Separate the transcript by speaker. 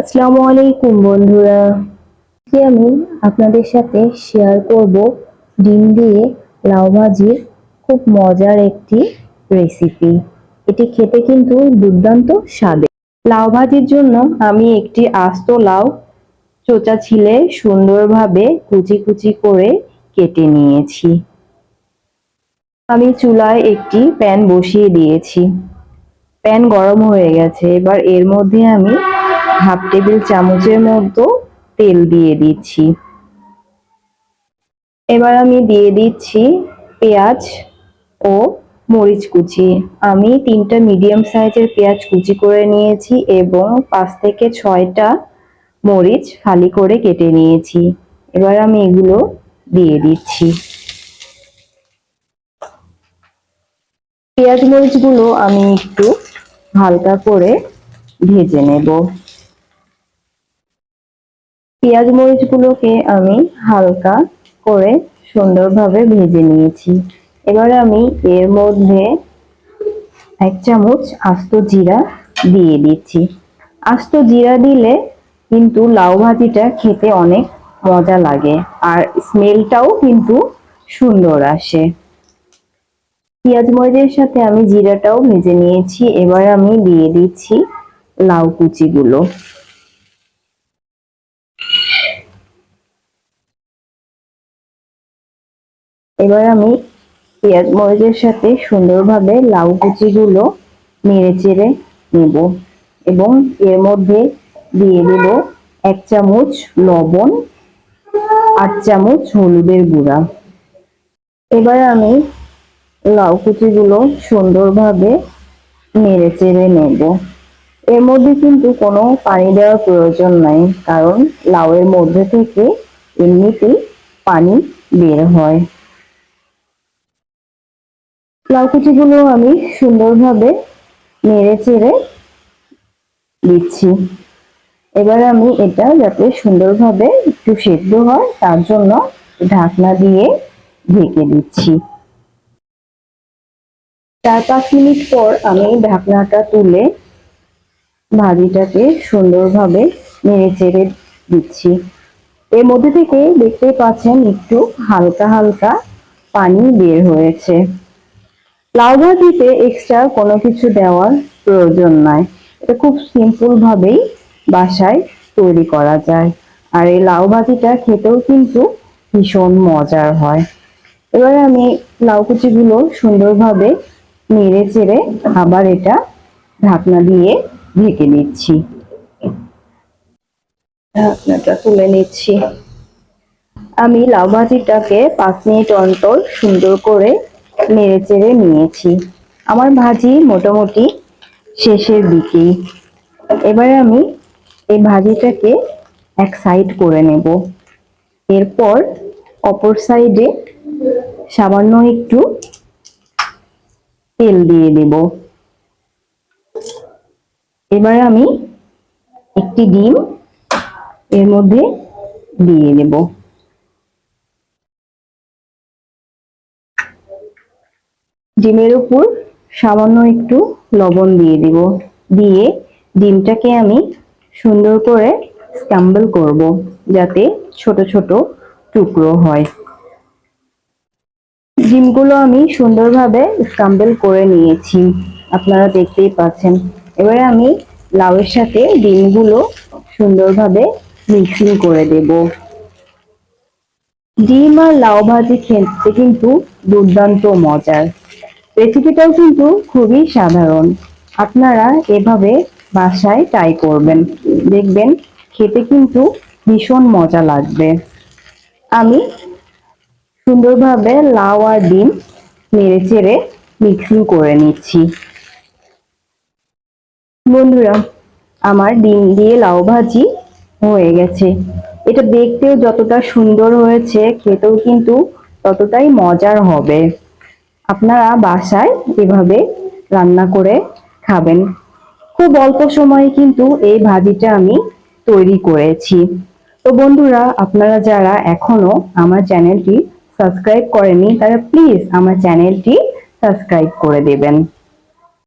Speaker 1: আসসালামু আলাইকুম, বন্ধুরা। আজকে আমি আপনাদের সাথে শেয়ার করব ডিম দিয়ে লাউ ভাজির খুব মজার একটি রেসিপি এটি খেতে কিন্তু দুর্দান্ত স্বাদে। লাউ ভাজির জন্য আমি একটি আস্ত লাউ, চোচা ছিলে সুন্দরভাবে কুচি কুচি করে কেটে নিয়েছি। আমি চুলায় একটি প্যান বসিয়ে দিয়েছি। প্যান গরম হয়ে গেছে। এবার এর মধ্যে আমি হাফ টেবিল চামচের মতো তেল দিয়ে দিচ্ছি। এবার আমি দিয়ে দিচ্ছি পেঁয়াজ ও মরিচ কুচি। আমি তিনটা মিডিয়াম সাইজের পেঁয়াজ কুচি করে নিয়েছি এবং পাঁচ থেকে ছয়টা মরিচ ফালি করে কেটে নিয়েছি। এবার আমি এগুলো দিয়ে দিচ্ছি। পেঁয়াজ মরিচগুলো আমি একটু হালকা করে ভেজে নেব। পেঁয়াজ মরিচগুলোকে আমি হালকা করে সুন্দরভাবে ভেজে নিয়েছি। এবার আমি এর মধ্যে এক চামচ আস্ত জিরা দিয়ে দিচ্ছি। আস্ত জিরা দিলে কিন্তু লাউ ভাজিটা খেতে অনেক মজা লাগে আর স্মেলটাও কিন্তু সুন্দর আসে। পেঁয়াজ মরিচের সাথে আমি জিরাটাও ভেজে নিয়েছি। এবার আমি দিয়ে দিচ্ছি লাউ কুচিগুলো। এবার আমি পেঁয়াজ মরিচের সাথে সুন্দরভাবে লাউ কুচিগুলো নেড়ে চেড়ে নেব এবং এর মধ্যে দিয়ে দেব এক চামচ লবণ, আট চামচ হলুদের গুঁড়া। এবার আমি লাউ কুচিগুলো সুন্দরভাবে নেড়ে চেড়ে নেব। এর মধ্যে কিন্তু কোনো পানি দেওয়ার প্রয়োজন নাই, কারণ লাউয়ের মধ্যে থেকে এমনিতেই পানি বের হয়। লাউ কুচিগুলো আমি সুন্দরভাবে নেড়ে চেড়ে দিচ্ছি। এবার আমি এটা যাতে সুন্দরভাবে একটু সেদ্ধ হয়, তার জন্য ঢাকনা দিয়ে ঢেকে দিচ্ছি। চার পাঁচ মিনিট পর আমি ঢাকনাটা তুলে ভাজিটাকে সুন্দরভাবে নেড়ে চেড়ে দিচ্ছি। এর মধ্যে থেকে দেখতে পাচ্ছেন একটু হালকা হালকা পানি বের হয়েছে। লাউ ভাজিতে এক্সট্রা কোনো কিছু দেওয়ার প্রয়োজন নাই। এটা খুব সিম্পল ভাবেই বাসায় তৈরি করা যায়। আর এই লাউ ভাজিটা খেতেও কিন্তু ভীষণ মজার হয়। এবার আমি লাউ কুচিগুলো সুন্দরভাবে নেড়ে চেড়ে আবার এটা ঢাকনা দিয়ে ঢেকে নিচ্ছি। ঢাকনাটা তুলে নিচ্ছি। আমি লাউ ভাজিটাকে পাঁচ মিনিট অন্তর সুন্দর করে নেড়ে চেড়ে নিয়েছি। আমার ভাজি মোটামুটি শেষের দিকেই এবারে আমি এই ভাজিটাকে এক সাইড করে নেব। এরপর অপর সাইডে সামান্য একটু তেল দিয়ে দেব। এবার আমি একটি ডিম এর মধ্যে দিয়ে দেব। ডিমের উপর সামান্য একটু লবণ দিয়ে দিব। দিয়ে ডিমটাকে আমি সুন্দর করে স্ক্যাম্বল করব যাতে ছোট ছোট টুকরো হয়। ডিমগুলো আমি সুন্দরভাবে স্ক্রাম্বল করে নিয়েছি। আপনারা দেখতেই পাচ্ছেন। এবারে আমি লাউয়ের সাথে ডিমগুলো সুন্দরভাবে মিক্সিং করে দেব। ডিম আর লাউ ভাজি খেতে কিন্তু দুর্দান্ত মজার। রেসিপিটাও কিন্তু খুবই সাধারণ। আপনারা এভাবে বাসায় ট্রাই করবেন। দেখবেন খেতে কিন্তু ভীষণ মজা লাগবে। আমি সুন্দরভাবে লাউ আর ডিম নেড়ে চেড়ে মিক্সিং করে নিচ্ছি। বন্ধুরা, আমার ডিম দিয়ে লাউ ভাজি হয়ে গেছে। এটা দেখতেও যতটা সুন্দর হয়েছে, খেতেও কিন্তু ততটাই মজার হবে। আপনারা বাসায় এভাবে রান্না করে খাবেন। খুব অল্প সময়ে কিন্তু এই ভাজিটা আমি তৈরি করেছি। তো বন্ধুরা, আপনারা যারা এখনও আমার চ্যানেলটি সাবস্ক্রাইব করেনি তারা প্লিজ আমার চ্যানেলটি সাবস্ক্রাইব করে দেবেন।